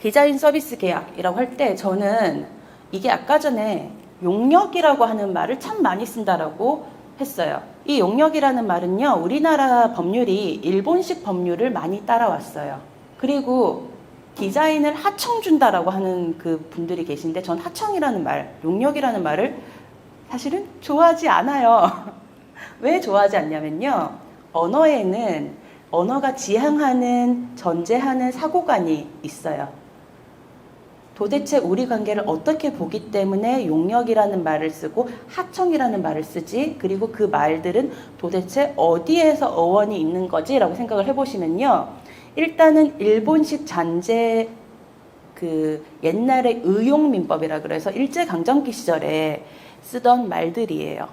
디자인 서비스 계약이라고 할 때 저는 이게 아까 전에 용역이라고 하는 말을 참 많이 쓴다라고 했어요. 이 용역이라는 말은요, 우리나라 법률이 일본식 법률을 많이 따라왔어요. 그리고 디자인을 하청 준다라고 하는 그 분들이 계신데 전 하청이라는 말, 용역이라는 말을 사실은 좋아하지 않아요. 왜 좋아하지 않냐면요. 언어에는 언어가 지향하는, 전제하는 사고관이 있어요. 도대체 우리 관계를 어떻게 보기 때문에 용역이라는 말을 쓰고 하청이라는 말을 쓰지? 그리고 그 말들은 도대체 어디에서 어원이 있는 거지라고 생각을 해보시면요. 일단은 일본식 잔재 그 옛날의 의용민법이라 그래서 일제강점기 시절에 쓰던 말들이에요.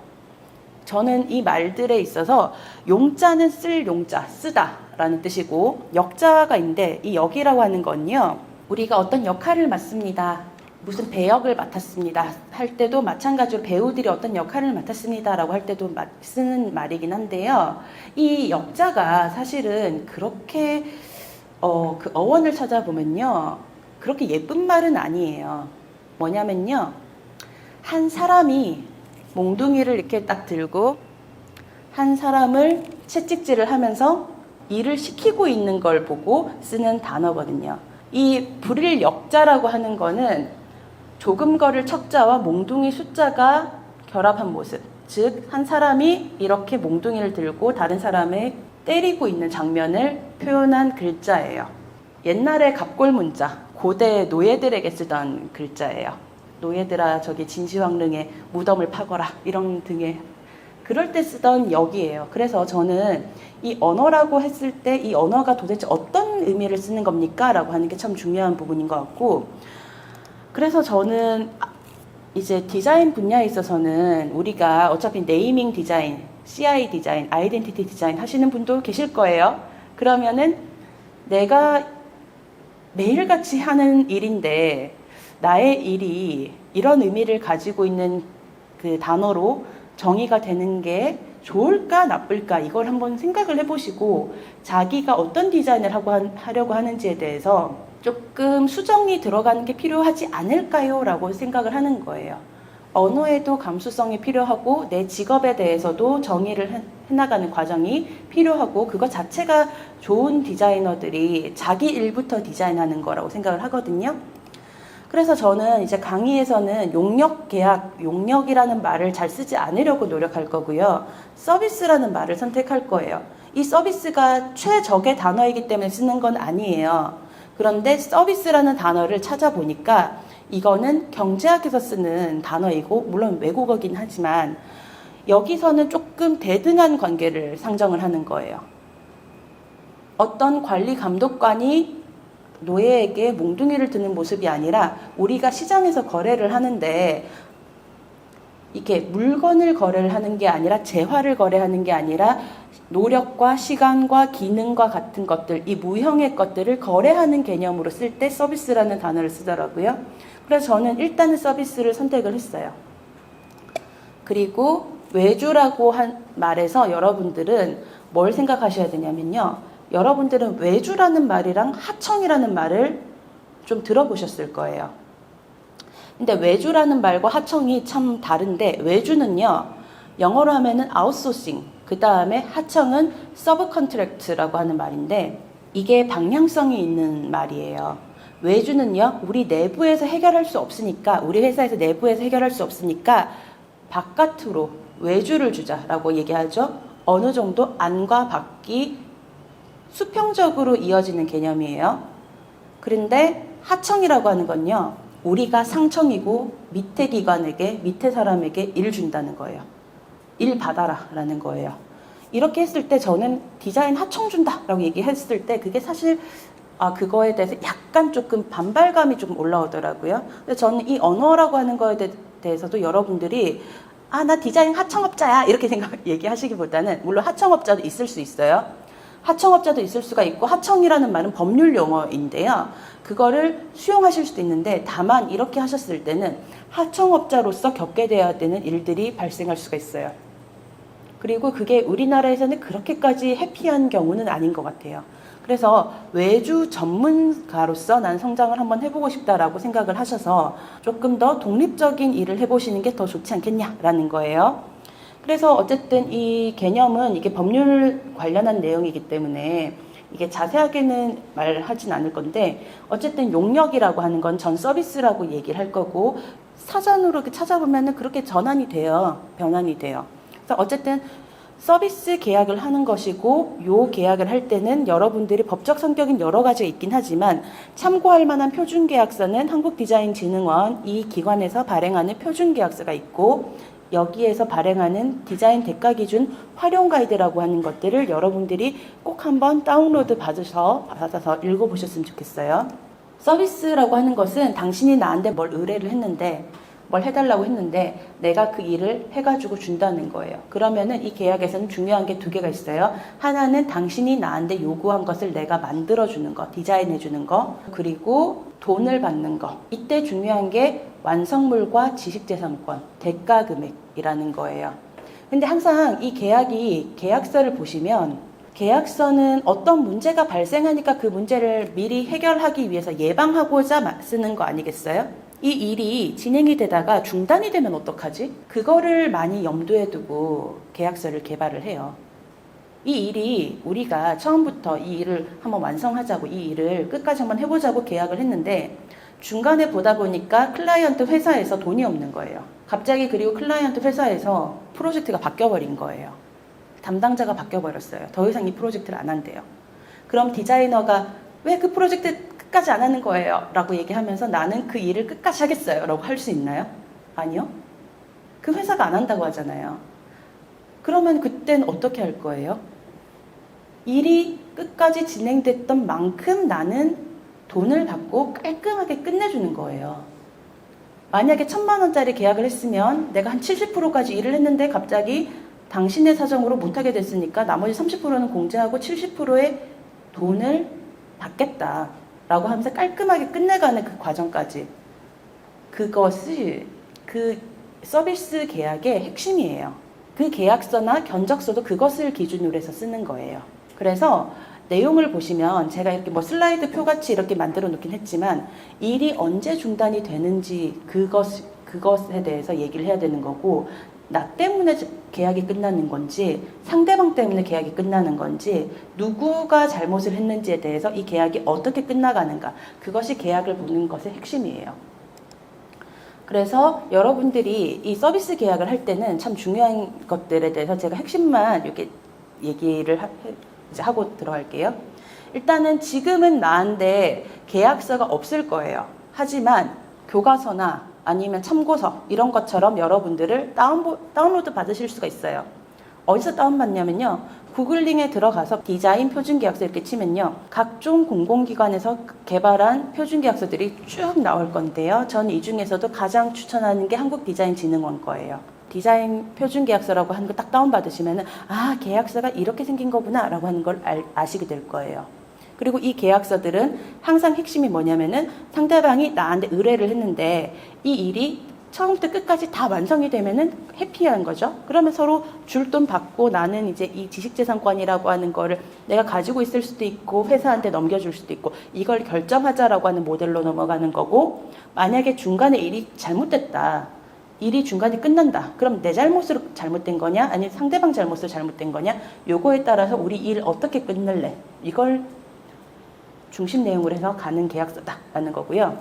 저는 이 말들에 있어서 용자는 쓸 용자 쓰다 라는 뜻이고 역자가 있는데 이 역이라고 하는 건요 우리가 어떤 역할을 맡습니다. 무슨 배역을 맡았습니다. 할 때도 마찬가지로 배우들이 어떤 역할을 맡았습니다라고 할 때도 마- 쓰는 말이긴 한데요. 이 역자가 사실은 그렇게 어, 그 어원을 찾아보면요. 그렇게 예쁜 말은 아니에요. 뭐냐면요. 한 사람이 몽둥이를 이렇게 딱 들고 한 사람을 채찍질을 하면서 일을 시키고 있는 걸 보고 쓰는 단어거든요. 이 불일 역자라고 하는 거는 조금 거를 척자와 몽둥이 숫자가 결합한 모습. 즉, 한 사람이 이렇게 몽둥이를 들고 다른 사람을 때리고 있는 장면을 표현한 글자예요. 옛날에 갑골 문자, 고대 노예들에게 쓰던 글자예요. 노예들아, 저기 진시황릉에 무덤을 파거라. 이런 등의 그럴 때 쓰던 역이에요. 그래서 저는 이 언어라고 했을 때 이 언어가 도대체 어떤 의미를 쓰는 겁니까? 라고 하는 게 참 중요한 부분인 것 같고, 그래서 저는 아, 이제 디자인 분야에 있어서는 우리가 어차피 네이밍 디자인, CI 디자인, 아이덴티티 디자인 하시는 분도 계실 거예요. 그러면은 내가 매일같이 하는 일인데 나의 일이 이런 의미를 가지고 있는 그 단어로 정의가 되는 게 좋을까 나쁠까 이걸 한번 생각을 해보시고 자기가 어떤 디자인을 하고 한- 하려고 하는지에 대해서 조금 수정이 들어가는 게 필요하지 않을까요? 라고 생각을 하는 거예요. 언어에도 감수성이 필요하고 내 직업에 대해서도 정의를 해- 해나가는 과정이 필요하고 그것 자체가 좋은 디자이너들이 자기 일부터 디자인하는 거라고 생각을 하거든요. 그래서 저는 이제 강의에서는 용역 계약, 용역이라는 말을 잘 쓰지 않으려고 노력할 거고요. 서비스라는 말을 선택할 거예요. 이 서비스가 최적의 단어이기 때문에 쓰는 건 아니에요. 그런데 서비스라는 단어를 찾아보니까 이거는 경제학에서 쓰는 단어이고, 물론 외국어긴 하지만 여기서는 조금 대등한 관계를 상정을 하는 거예요. 어떤 관리 감독관이 노예에게 몽둥이를 드는 모습이 아니라 우리가 시장에서 거래를 하는데 이렇게 물건을 거래를 하는 게 아니라 재화를 거래하는 게 아니라 노력과 시간과 기능과 같은 것들, 이 무형의 것들을 거래하는 개념으로 쓸 때 서비스라는 단어를 쓰더라고요. 그래서 저는 일단은 서비스를 선택을 했어요. 그리고 외주라고 한 말에서 여러분들은 뭘 생각하셔야 되냐면요. 여러분들은 외주라는 말이랑 하청이라는 말을 좀 들어보셨을 거예요. 근데 외주라는 말과 하청이 참 다른데 외주는요. 영어로 하면은 아웃소싱, 그 다음에 하청은 서브 컨트랙트라고 하는 말인데 이게 방향성이 있는 말이에요. 외주는요. 우리 내부에서 해결할 수 없으니까 우리 회사에서 내부에서 해결할 수 없으니까 바깥으로 외주를 주자라고 얘기하죠. 어느 정도 안과 밖이 수평적으로 이어지는 개념이에요. 그런데 하청이라고 하는 건요. 우리가 상청이고 밑에 기관에게 밑에 사람에게 일 준다는 거예요. 일 받아라 라는 거예요. 이렇게 했을 때 저는 디자인 하청 준다 라고 얘기했을 때 그게 사실 아 그거에 대해서 약간 조금 반발감이 조금 올라오더라고요. 근데 저는 이 언어라고 하는 거에 대- 대해서도 여러분들이 아 나 디자인 하청업자야 이렇게 생각 얘기하시기보다는 물론 하청업자도 있을 수 있어요. 하청업자도 있을 수가 있고 하청이라는 말은 법률 용어인데요. 그거를 수용하실 수도 있는데 다만 이렇게 하셨을 때는 하청업자로서 겪게 되어야 되는 일들이 발생할 수가 있어요. 그리고 그게 우리나라에서는 그렇게까지 해피한 경우는 아닌 것 같아요. 그래서 외주 전문가로서 난 성장을 한번 해보고 싶다라고 생각을 하셔서 조금 더 독립적인 일을 해보시는 게 더 좋지 않겠냐라는 거예요. 그래서 어쨌든 이 개념은 이게 법률 관련한 내용이기 때문에 이게 자세하게는 말하진 않을 건데 어쨌든 용역이라고 하는 건 전 서비스라고 얘기를 할 거고 사전으로 이렇게 찾아보면은 그렇게 전환이 돼요. 변환이 돼요. 그래서 어쨌든 서비스 계약을 하는 것이고 요 계약을 할 때는 여러분들이 법적 성격인 여러 가지가 있긴 하지만 참고할 만한 표준 계약서는 한국디자인진흥원 이 기관에서 발행하는 표준 계약서가 있고 여기에서 발행하는 디자인 대가 기준 활용 가이드라고 하는 것들을 여러분들이 꼭 한번 다운로드 받으셔 받아서 읽어보셨으면 좋겠어요. 서비스라고 하는 것은 당신이 나한테 뭘 의뢰를 했는데 뭘 해달라고 했는데 내가 그 일을 해가지고 준다는 거예요. 그러면은 이 계약에서는 중요한 게 두 개가 있어요. 하나는 당신이 나한테 요구한 것을 내가 만들어주는 거, 디자인해주는 거, 그리고 돈을 받는 거. 이때 중요한 게 완성물과 지식재산권, 대가 금액 이라는 거예요. 근데 항상 이 계약이 계약서를 보시면 계약서는 어떤 문제가 발생하니까 그 문제를 미리 해결하기 위해서 예방하고자 마- 쓰는 거 아니겠어요? 이 일이 진행이 되다가 중단이 되면 어떡하지? 그거를 많이 염두에 두고 계약서를 개발을 해요. 이 일이 우리가 처음부터 이 일을 한번 완성하자고 이 일을 끝까지 한번 해보자고 계약을 했는데 중간에 보다 보니까 클라이언트 회사에서 돈이 없는 거예요. 갑자기 그리고 클라이언트 회사에서 프로젝트가 바뀌어버린 거예요. 담당자가 바뀌어버렸어요. 더 이상 이 프로젝트를 안 한대요. 그럼 디자이너가 왜 그 프로젝트 끝까지 안 하는 거예요? 라고 얘기하면서 나는 그 일을 끝까지 하겠어요. 라고 할 수 있나요? 아니요. 그 회사가 안 한다고 하잖아요. 그러면 그땐 어떻게 할 거예요? 일이 끝까지 진행됐던 만큼 나는 돈을 받고 깔끔하게 끝내주는 거예요. 만약에 천만 원짜리 계약을 했으면 내가 한 70%까지 일을 했는데 갑자기 당신의 사정으로 못하게 됐으니까 나머지 30%는 공제하고 70%의 돈을 받겠다 라고 하면서 깔끔하게 끝내가는 그 과정까지 그것이 그 서비스 계약의 핵심이에요. 그 계약서나 견적서도 그것을 기준으로 해서 쓰는 거예요. 그래서 내용을 보시면 제가 이렇게 뭐 슬라이드 표 같이 이렇게 만들어 놓긴 했지만 일이 언제 중단이 되는지 그것 그것에 대해서 얘기를 해야 되는 거고 나 때문에 계약이 끝나는 건지 상대방 때문에 계약이 끝나는 건지 누구가 잘못을 했는지에 대해서 이 계약이 어떻게 끝나가는가 그것이 계약을 보는 것의 핵심이에요. 그래서 여러분들이 이 서비스 계약을 할 때는 참 중요한 것들에 대해서 제가 핵심만 이렇게 얘기를 하, 이제 하고 들어갈게요. 일단은 지금은 나한테 계약서가 없을 거예요. 하지만 교과서나 아니면 참고서 이런 것처럼 여러분들을 다운, 다운로드 받으실 수가 있어요. 어디서 다운받냐면요. 구글링에 들어가서 디자인 표준 계약서 이렇게 치면요. 각종 공공기관에서 개발한 표준 계약서들이 쭉 나올 건데요. 저는 이 중에서도 가장 추천하는 게 한국디자인진흥원 거예요. 디자인 표준 계약서라고 하는 거 딱 다운 받으시면은 아, 계약서가 이렇게 생긴 거구나 라고 하는 걸 알, 아시게 될 거예요. 그리고 이 계약서들은 항상 핵심이 뭐냐면은 상대방이 나한테 의뢰를 했는데 이 일이 처음부터 끝까지 다 완성이 되면은 해피한 거죠. 그러면 서로 줄 돈 받고 나는 이제 이 지식재산권이라고 하는 거를 내가 가지고 있을 수도 있고 회사한테 넘겨줄 수도 있고 이걸 결정하자라고 하는 모델로 넘어가는 거고 만약에 중간에 일이 잘못됐다. 일이 중간에 끝난다. 그럼 내 잘못으로 잘못된 거냐? 아니면 상대방 잘못으로 잘못된 거냐? 요거에 따라서 우리 일 어떻게 끝낼래? 이걸 중심 내용으로 해서 가는 계약서다라는 거고요.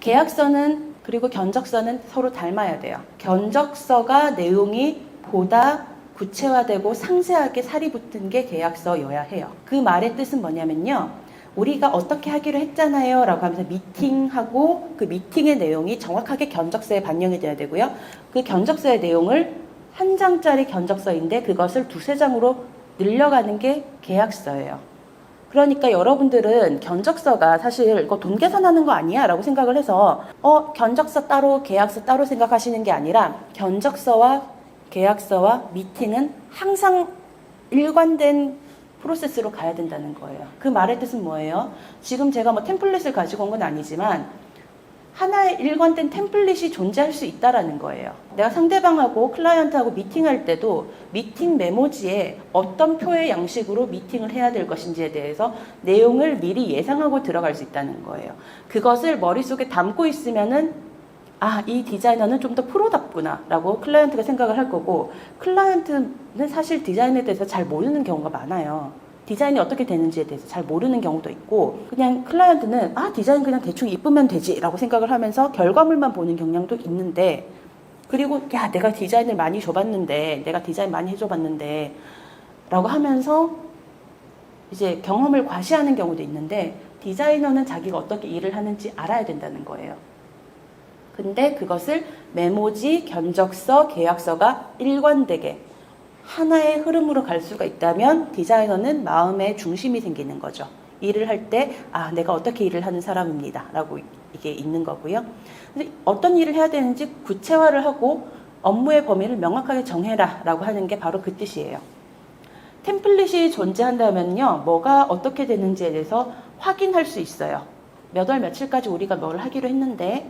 계약서는 그리고 견적서는 서로 닮아야 돼요. 견적서가 내용이 보다 구체화되고 상세하게 살이 붙은 게 계약서여야 해요. 그 말의 뜻은 뭐냐면요. 우리가 어떻게 하기로 했잖아요. 라고 하면서 미팅하고 그 미팅의 내용이 정확하게 견적서에 반영이 돼야 되고요. 그 견적서의 내용을 한 장짜리 견적서인데 그것을 두세 장으로 늘려가는 게 계약서예요. 그러니까 여러분들은 견적서가 사실 이거 돈 계산하는 거 아니야? 라고 생각을 해서 어, 견적서 따로 계약서 따로 생각하시는 게 아니라 견적서와 계약서와 미팅은 항상 일관된 프로세스로 가야 된다는 거예요. 그 말의 뜻은 뭐예요? 지금 제가 뭐 템플릿을 가지고 온 건 아니지만 하나의 일관된 템플릿이 존재할 수 있다라는 거예요. 내가 상대방하고 클라이언트하고 미팅할 때도 미팅 메모지에 어떤 표의 양식으로 미팅을 해야 될 것인지에 대해서 내용을 미리 예상하고 들어갈 수 있다는 거예요. 그것을 머릿속에 담고 있으면은 아, 이 디자이너는 좀 더 프로답구나 라고 클라이언트가 생각을 할 거고 클라이언트는 사실 디자인에 대해서 잘 모르는 경우가 많아요. 디자인이 어떻게 되는지에 대해서 잘 모르는 경우도 있고 그냥 클라이언트는 아 디자인 그냥 대충 이쁘면 되지 라고 생각을 하면서 결과물만 보는 경향도 있는데 그리고 야 내가 디자인을 많이 줘봤는데 내가 디자인 많이 해줘봤는데 라고 하면서 이제 경험을 과시하는 경우도 있는데 디자이너는 자기가 어떻게 일을 하는지 알아야 된다는 거예요. 근데 그것을 메모지, 견적서, 계약서가 일관되게 하나의 흐름으로 갈 수가 있다면 디자이너는 마음의 중심이 생기는 거죠. 일을 할 때, 아, 내가 어떻게 일을 하는 사람입니다. 라고 이게 있는 거고요. 어떤 일을 해야 되는지 구체화를 하고 업무의 범위를 명확하게 정해라. 라고 하는 게 바로 그 뜻이에요. 템플릿이 존재한다면요, 뭐가 어떻게 되는지에 대해서 확인할 수 있어요. 몇 월 며칠까지 우리가 뭘 하기로 했는데,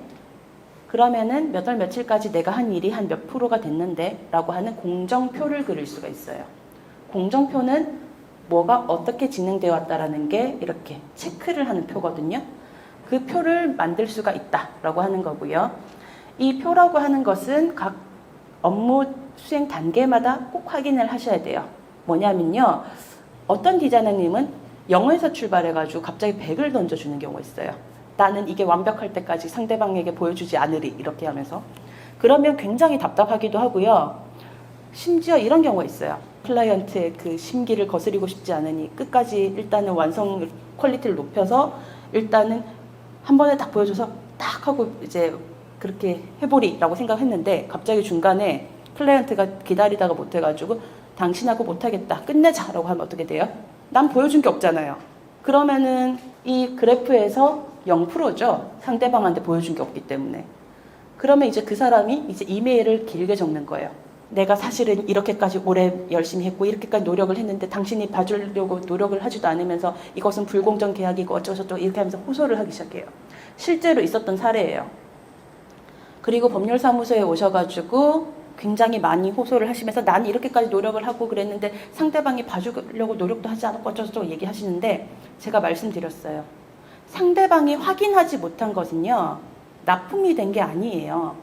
그러면은 몇 월 며칠까지 내가 한 일이 한 몇 프로가 됐는데 라고 하는 공정표를 그릴 수가 있어요. 공정표는 뭐가 어떻게 진행되어 왔다라는 게 이렇게 체크를 하는 표거든요. 그 표를 만들 수가 있다라고 하는 거고요. 이 표라고 하는 것은 각 업무 수행 단계마다 꼭 확인을 하셔야 돼요. 뭐냐면요. 어떤 디자이너님은 0에서 출발해가지고 갑자기 100을 던져주는 경우가 있어요. 나는 이게 완벽할 때까지 상대방에게 보여주지 않으리 이렇게 하면서 그러면 굉장히 답답하기도 하고요. 심지어 이런 경우가 있어요. 클라이언트의 그 심기를 거스리고 싶지 않으니 끝까지 일단은 완성 퀄리티를 높여서 일단은 한 번에 딱 보여줘서 딱 하고 이제 그렇게 해보리라고 생각했는데 갑자기 중간에 클라이언트가 기다리다가 못해가지고 당신하고 못하겠다 끝내자라고 하면 어떻게 돼요? 난 보여준 게 없잖아요. 그러면은 이 그래프에서 0%죠. 상대방한테 보여준 게 없기 때문에. 그러면 이제 그 사람이 이제 이메일을 길게 적는 거예요. 내가 사실은 이렇게까지 오래 열심히 했고 이렇게까지 노력을 했는데 당신이 봐주려고 노력을 하지도 않으면서 이것은 불공정 계약이고 어쩌고저쩌고 이렇게 하면서 호소를 하기 시작해요. 실제로 있었던 사례예요. 그리고 법률사무소에 오셔가지고 굉장히 많이 호소를 하시면서 난 이렇게까지 노력을 하고 그랬는데 상대방이 봐주려고 노력도 하지 않았고 어쩌고저쩌고 얘기하시는데 제가 말씀드렸어요. 상대방이 확인하지 못한 것은요, 납품이 된 게 아니에요.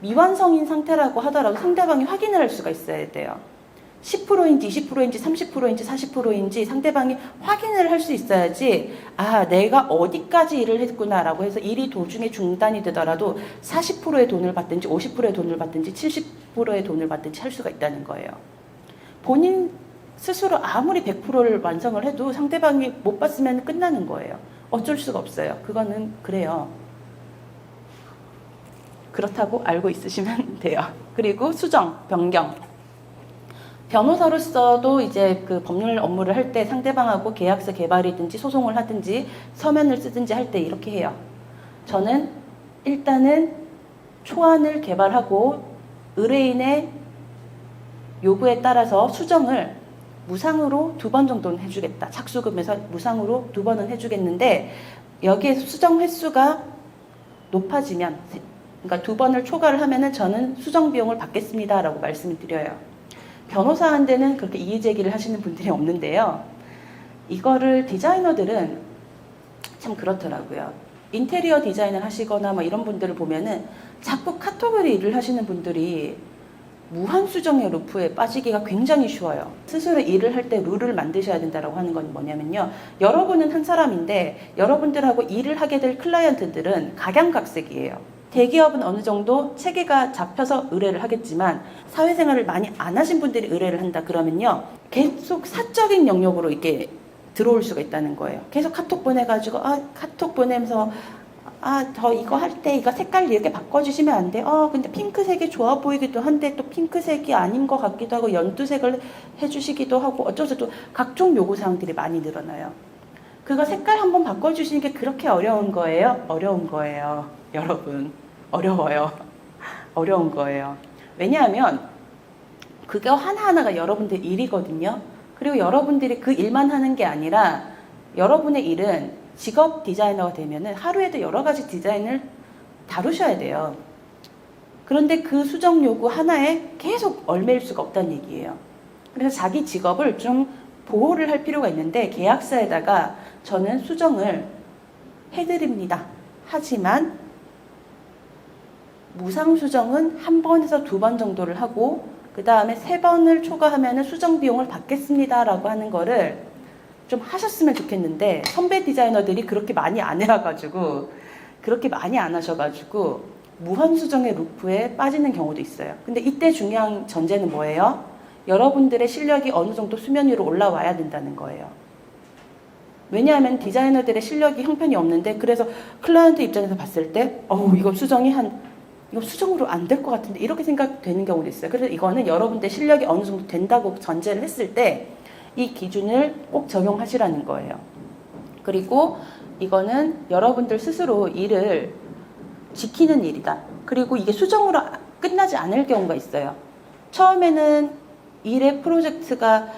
미완성인 상태라고 하더라도 상대방이 확인을 할 수가 있어야 돼요. 10%인지 20%인지 30%인지 40%인지 상대방이 확인을 할 수 있어야지 아 내가 어디까지 일을 했구나라고 해서 일이 도중에 중단이 되더라도 40%의 돈을 받든지 50%의 돈을 받든지 70%의 돈을 받든지 할 수가 있다는 거예요. 본인 스스로 아무리 100%를 완성을 해도 상대방이 못 봤으면 끝나는 거예요. 어쩔 수가 없어요. 그거는 그래요. 그렇다고 알고 있으시면 돼요. 그리고 수정, 변경. 변호사로서도 이제 그 법률 업무를 할 때 상대방하고 계약서 개발이든지 소송을 하든지 서면을 쓰든지 할 때 이렇게 해요. 저는 일단은 초안을 개발하고 의뢰인의 요구에 따라서 수정을 무상으로 두 번 정도는 해주겠다. 착수금에서 무상으로 두 번은 해주겠는데 여기에 수정 횟수가 높아지면 그러니까 두 번을 초과를 하면은 저는 수정 비용을 받겠습니다라고 말씀을 드려요. 변호사한테는 그렇게 이의 제기를 하시는 분들이 없는데요. 이거를 디자이너들은 참 그렇더라고요. 인테리어 디자인을 하시거나 뭐 이런 분들을 보면은 자꾸 카테고리 일을 하시는 분들이 무한 수정의 루프에 빠지기가 굉장히 쉬워요. 스스로 일을 할 때 룰을 만드셔야 된다고 하는 건 뭐냐면요. 여러분은 한 사람인데 여러분들하고 일을 하게 될 클라이언트들은 각양각색이에요. 대기업은 어느 정도 체계가 잡혀서 의뢰를 하겠지만 사회생활을 많이 안 하신 분들이 의뢰를 한다 그러면요. 계속 사적인 영역으로 이렇게 들어올 수가 있다는 거예요. 계속 카톡 보내가지고 아 카톡 보내면서 아, 저 이거 할 때 이거 색깔 이렇게 바꿔주시면 안 돼? 어, 근데 핑크색이 좋아 보이기도 한데 또 핑크색이 아닌 것 같기도 하고 연두색을 해주시기도 하고 어쩌고저쩌고 각종 요구사항들이 많이 늘어나요. 그거 색깔 한번 바꿔주시는 게 그렇게 어려운 거예요? 어려운 거예요. 여러분. 어려워요. 어려운 거예요. 왜냐하면 그게 하나하나가 여러분들 일이거든요. 그리고 여러분들이 그 일만 하는 게 아니라 여러분의 일은 직업 디자이너가 되면은 하루에도 여러 가지 디자인을 다루셔야 돼요. 그런데 그 수정 요구 하나에 계속 얼매일 수가 없다는 얘기예요. 그래서 자기 직업을 좀 보호를 할 필요가 있는데 계약서에다가 저는 수정을 해드립니다. 하지만 무상 수정은 한 번에서 두 번 정도를 하고 그 다음에 세 번을 초과하면 수정 비용을 받겠습니다라고 하는 거를 좀 하셨으면 좋겠는데 선배 디자이너들이 그렇게 많이 안 해와가지고 그렇게 많이 안 하셔가지고 무한 수정의 루프에 빠지는 경우도 있어요. 근데 이때 중요한 전제는 뭐예요? 여러분들의 실력이 어느 정도 수면 위로 올라와야 된다는 거예요. 왜냐하면 디자이너들의 실력이 형편이 없는데 그래서 클라이언트 입장에서 봤을 때 어우 이거 수정이 한 이거 수정으로 안 될 것 같은데 이렇게 생각되는 경우도 있어요. 그래서 이거는 여러분들 실력이 어느 정도 된다고 전제를 했을 때 이 기준을 꼭 적용하시라는 거예요. 그리고 이거는 여러분들 스스로 일을 지키는 일이다. 그리고 이게 수정으로 끝나지 않을 경우가 있어요. 처음에는 일의 프로젝트가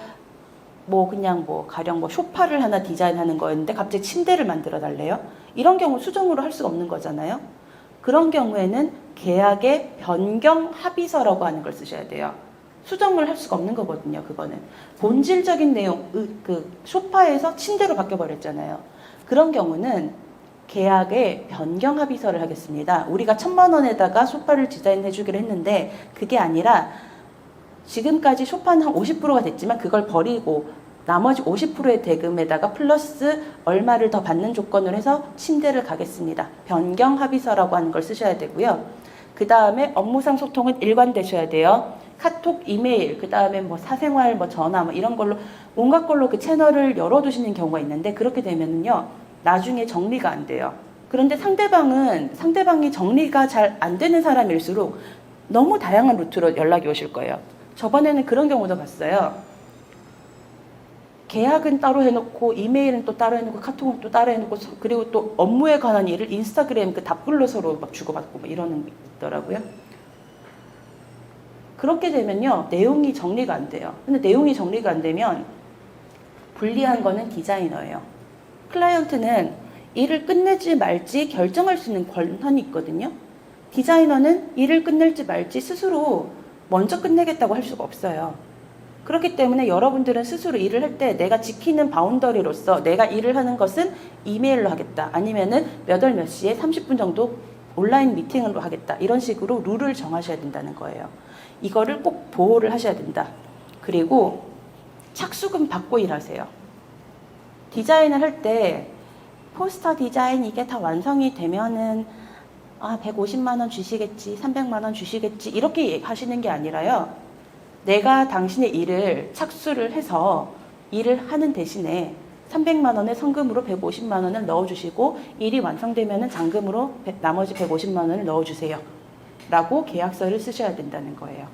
뭐 그냥 뭐 가령 뭐 소파를 하나 디자인하는 거였는데 갑자기 침대를 만들어 달래요. 이런 경우 수정으로 할 수가 없는 거잖아요. 그런 경우에는 계약의 변경 합의서라고 하는 걸 쓰셔야 돼요. 수정을 할 수가 없는 거거든요. 그거는 본질적인 내용 으- 그 소파에서 침대로 바뀌어 버렸잖아요. 그런 경우는 계약의 변경 합의서를 하겠습니다. 우리가 천만 원에다가 소파를 디자인해 주기로 했는데 그게 아니라 지금까지 소파는 한 50%가 됐지만 그걸 버리고 나머지 50%의 대금에다가 플러스 얼마를 더 받는 조건으로 해서 침대를 가겠습니다. 변경 합의서라고 하는 걸 쓰셔야 되고요. 그 다음에 업무상 소통은 일관되셔야 돼요. 카톡, 이메일, 그 다음에 뭐 사생활, 뭐 전화, 뭐 이런 걸로 온갖 걸로 그 채널을 열어두시는 경우가 있는데 그렇게 되면은요 나중에 정리가 안 돼요. 그런데 상대방은 상대방이 정리가 잘 안 되는 사람일수록 너무 다양한 루트로 연락이 오실 거예요. 저번에는 그런 경우도 봤어요. 계약은 따로 해놓고 이메일은 또 따로 해놓고 카톡은 또 따로 해놓고 서- 그리고 또 업무에 관한 일을 인스타그램 그 답글로 서로 막 주고받고 막 이러는 게 있더라고요. 그렇게 되면요 내용이 정리가 안 돼요. 근데 내용이 정리가 안 되면 불리한 거는 디자이너예요. 클라이언트는 일을 끝내지 말지 결정할 수 있는 권한이 있거든요. 디자이너는 일을 끝낼지 말지 스스로 먼저 끝내겠다고 할 수가 없어요. 그렇기 때문에 여러분들은 스스로 일을 할 때 내가 지키는 바운더리로서 내가 일을 하는 것은 이메일로 하겠다. 아니면은 몇 월 몇 시에 30분 정도 온라인 미팅으로 하겠다. 이런 식으로 룰을 정하셔야 된다는 거예요. 이거를 꼭 보호를 하셔야 된다. 그리고 착수금 받고 일하세요. 디자인을 할 때 포스터 디자인 이게 다 완성이 되면은 아 150만 원 주시겠지, 300만 원 주시겠지 이렇게 하시는 게 아니라요. 내가 당신의 일을 착수를 해서 일을 하는 대신에 300만 원의 성금으로 150만 원을 넣어 주시고 일이 완성되면은 잔금으로 배- 나머지 150만 원을 넣어 주세요. 라고 계약서를 쓰셔야 된다는 거예요.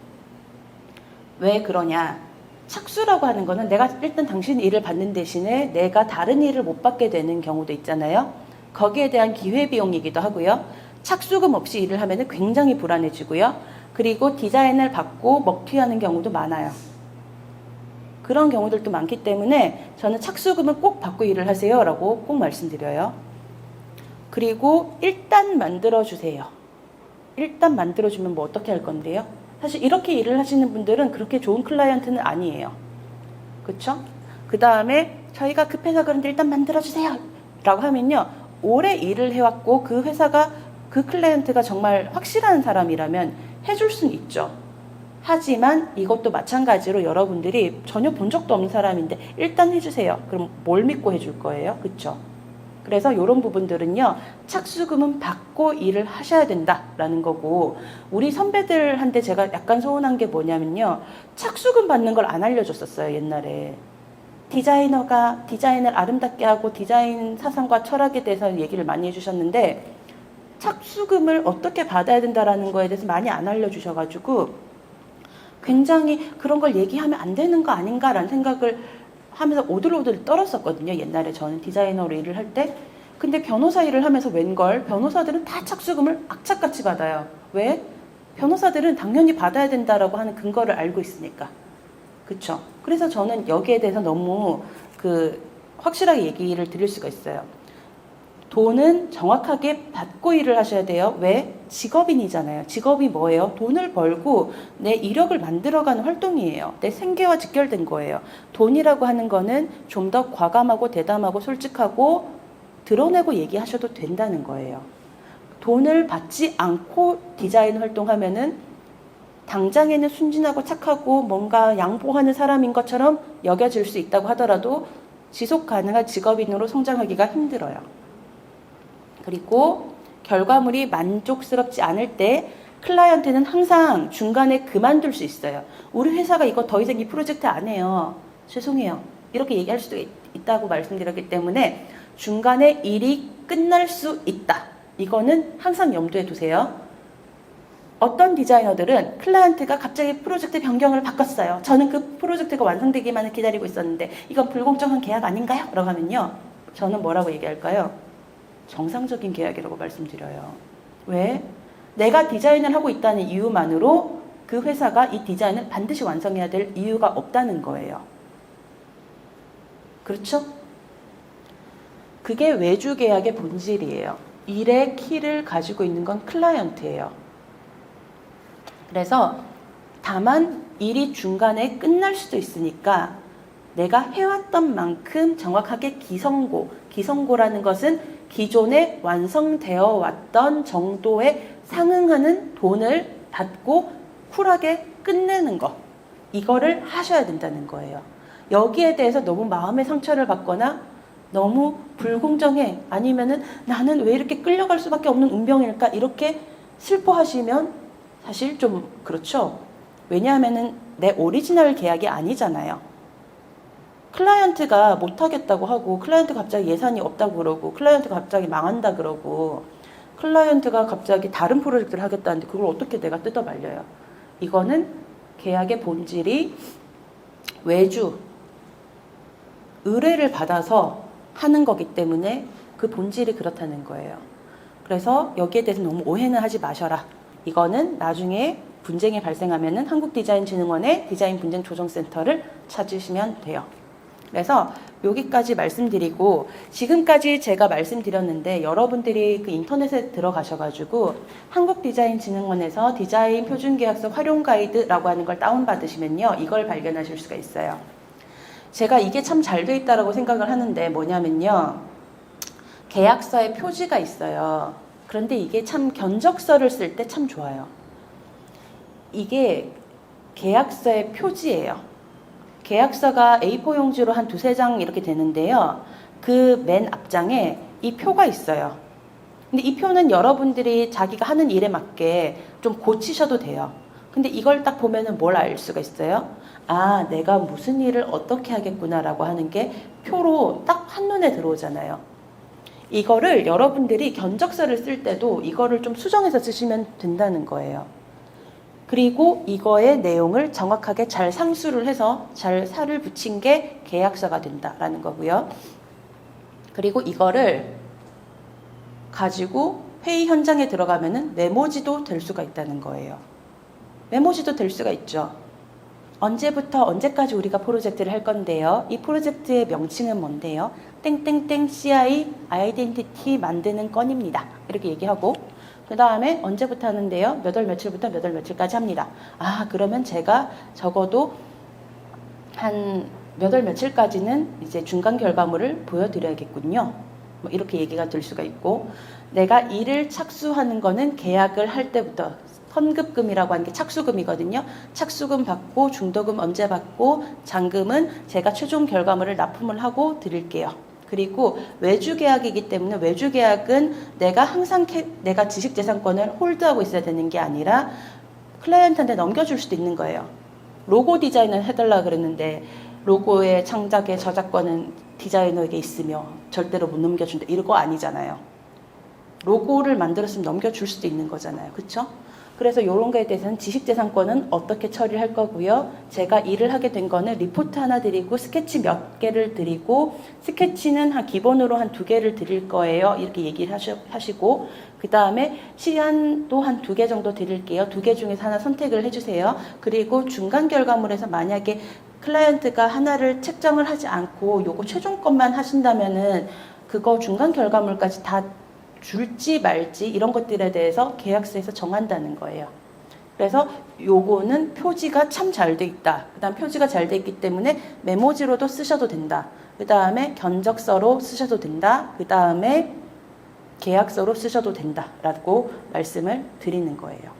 왜 그러냐? 착수라고 하는 거는 내가 일단 당신 일을 받는 대신에 내가 다른 일을 못 받게 되는 경우도 있잖아요. 거기에 대한 기회비용이기도 하고요. 착수금 없이 일을 하면 굉장히 불안해지고요. 그리고 디자인을 받고 먹튀하는 경우도 많아요. 그런 경우들도 많기 때문에 저는 착수금은 꼭 받고 일을 하세요. 라고 꼭 말씀드려요. 그리고 일단 만들어 주세요. 일단 만들어주면 뭐 어떻게 할 건데요? 사실 이렇게 일을 하시는 분들은 그렇게 좋은 클라이언트는 아니에요. 그쵸? 그 다음에 저희가 급해서 그런데 일단 만들어주세요. 라고 하면요. 오래 일을 해왔고 그 회사가 그 클라이언트가 정말 확실한 사람이라면 해줄 수는 있죠. 하지만 이것도 마찬가지로 여러분들이 전혀 본 적도 없는 사람인데 일단 해주세요. 그럼 뭘 믿고 해줄 거예요? 그쵸? 그래서 이런 부분들은요, 착수금은 받고 일을 하셔야 된다라는 거고, 우리 선배들한테 제가 약간 서운한 게 뭐냐면요, 착수금 받는 걸 안 알려줬었어요, 옛날에. 디자이너가 디자인을 아름답게 하고 디자인 사상과 철학에 대해서 얘기를 많이 해주셨는데, 착수금을 어떻게 받아야 된다라는 거에 대해서 많이 안 알려주셔가지고, 굉장히 그런 걸 얘기하면 안 되는 거 아닌가라는 생각을 하면서 오들오들 떨었었거든요. 옛날에 저는 디자이너로 일을 할 때. 근데 변호사 일을 하면서 웬걸 변호사들은 다 착수금을 악착같이 받아요. 왜? 변호사들은 당연히 받아야 된다라고 하는 근거를 알고 있으니까. 그쵸? 그래서 저는 여기에 대해서 너무 그 확실하게 얘기를 드릴 수가 있어요. 돈은 정확하게 받고 일을 하셔야 돼요. 왜? 직업인이잖아요. 직업이 뭐예요? 돈을 벌고 내 이력을 만들어가는 활동이에요. 내 생계와 직결된 거예요. 돈이라고 하는 거는 좀 더 과감하고 대담하고 솔직하고 드러내고 얘기하셔도 된다는 거예요. 돈을 받지 않고 디자인 활동하면은 당장에는 순진하고 착하고 뭔가 양보하는 사람인 것처럼 여겨질 수 있다고 하더라도 지속 가능한 직업인으로 성장하기가 힘들어요. 그리고 결과물이 만족스럽지 않을 때 클라이언트는 항상 중간에 그만둘 수 있어요. 우리 회사가 이거 더 이상 이 프로젝트 안 해요. 죄송해요. 이렇게 얘기할 수도 있, 있다고 말씀드렸기 때문에 중간에 일이 끝날 수 있다. 이거는 항상 염두에 두세요. 어떤 디자이너들은 클라이언트가 갑자기 프로젝트 변경을 바꿨어요. 저는 그 프로젝트가 완성되기만을 기다리고 있었는데 이건 불공정한 계약 아닌가요? 라고 하면요. 저는 뭐라고 얘기할까요? 정상적인 계약이라고 말씀드려요. 왜? 내가 디자인을 하고 있다는 이유만으로 그 회사가 이 디자인을 반드시 완성해야 될 이유가 없다는 거예요. 그렇죠? 그게 외주 계약의 본질이에요. 일의 키를 가지고 있는 건 클라이언트예요. 그래서 다만 일이 중간에 끝날 수도 있으니까 내가 해왔던 만큼 정확하게 기성고, 기성고라는 것은 기존에 완성되어 왔던 정도에 상응하는 돈을 받고 쿨하게 끝내는 것. 이거를 하셔야 된다는 거예요. 여기에 대해서 너무 마음의 상처를 받거나 너무 불공정해 아니면은 나는 왜 이렇게 끌려갈 수밖에 없는 운명일까 이렇게 슬퍼하시면 사실 좀 그렇죠. 왜냐하면은 내 오리지널 계약이 아니잖아요. 클라이언트가 못하겠다고 하고 클라이언트 갑자기 예산이 없다고 그러고 클라이언트가 갑자기 망한다 그러고 클라이언트가 갑자기 다른 프로젝트를 하겠다는데 그걸 어떻게 내가 뜯어 말려요. 이거는 계약의 본질이 외주 의뢰를 받아서 하는 거기 때문에 그 본질이 그렇다는 거예요. 그래서 여기에 대해서 너무 오해는 하지 마셔라. 이거는 나중에 분쟁이 발생하면은 한국디자인진흥원의 디자인 분쟁 조정센터를 찾으시면 돼요. 그래서 여기까지 말씀드리고 지금까지 제가 말씀드렸는데 여러분들이 그 인터넷에 들어가셔가지고 한국디자인진흥원에서 디자인 표준계약서 활용 가이드라고 하는 걸 다운받으시면요 이걸 발견하실 수가 있어요. 제가 이게 참 잘 돼 있다라고 생각을 하는데 뭐냐면요 계약서에 표지가 있어요. 그런데 이게 참 견적서를 쓸 때 참 좋아요. 이게 계약서의 표지예요. 계약서가 A4 용지로 한 두세 장 이렇게 되는데요. 그 맨 앞장에 이 표가 있어요. 근데 이 표는 여러분들이 자기가 하는 일에 맞게 좀 고치셔도 돼요. 근데 이걸 딱 보면은 뭘 알 수가 있어요? 아, 내가 무슨 일을 어떻게 하겠구나라고 하는 게 표로 딱 한눈에 들어오잖아요. 이거를 여러분들이 견적서를 쓸 때도 이거를 좀 수정해서 쓰시면 된다는 거예요. 그리고 이거의 내용을 정확하게 잘 상수를 해서 잘 살을 붙인 게 계약서가 된다라는 거고요. 그리고 이거를 가지고 회의 현장에 들어가면은 메모지도 될 수가 있다는 거예요. 메모지도 될 수가 있죠. 언제부터 언제까지 우리가 프로젝트를 할 건데요. 이 프로젝트의 명칭은 뭔데요? 땡땡땡 CI 아이덴티티 만드는 건입니다. 이렇게 얘기하고 그 다음에 언제부터 하는데요? 몇 월 며칠부터 몇 월 며칠까지 합니다. 아, 그러면 제가 적어도 한 몇 월 며칠까지는 이제 중간 결과물을 보여드려야겠군요. 뭐 이렇게 얘기가 될 수가 있고, 내가 일을 착수하는 거는 계약을 할 때부터 선급금이라고 하는 게 착수금이거든요. 착수금 받고 중도금 언제 받고 잔금은 제가 최종 결과물을 납품을 하고 드릴게요. 그리고 외주 계약이기 때문에 외주 계약은 내가 항상 캐, 내가 지식 재산권을 홀드하고 있어야 되는 게 아니라 클라이언트한테 넘겨줄 수도 있는 거예요. 로고 디자인을 해달라 그랬는데 로고의 창작의 저작권은 디자이너에게 있으며 절대로 못 넘겨준다 이런 거 아니잖아요. 로고를 만들었으면 넘겨줄 수도 있는 거잖아요. 그렇죠? 그래서 이런 거에 대해서는 지식재산권은 어떻게 처리할 거고요. 제가 일을 하게 된 거는 리포트 하나 드리고 스케치 몇 개를 드리고 스케치는 한 기본으로 한 두 개를 드릴 거예요. 이렇게 얘기를 하시고 그 다음에 시안도 한 두 개 정도 드릴게요. 두 개 중에서 하나 선택을 해주세요. 그리고 중간 결과물에서 만약에 클라이언트가 하나를 책정을 하지 않고 요거 최종 것만 하신다면은 그 그거 중간 결과물까지 다 줄지 말지 이런 것들에 대해서 계약서에서 정한다는 거예요. 그래서 요거는 표지가 참 잘 돼 있다. 그다음 표지가 잘 돼 있기 때문에 메모지로도 쓰셔도 된다. 그다음에 견적서로 쓰셔도 된다. 그다음에 계약서로 쓰셔도 된다라고 말씀을 드리는 거예요.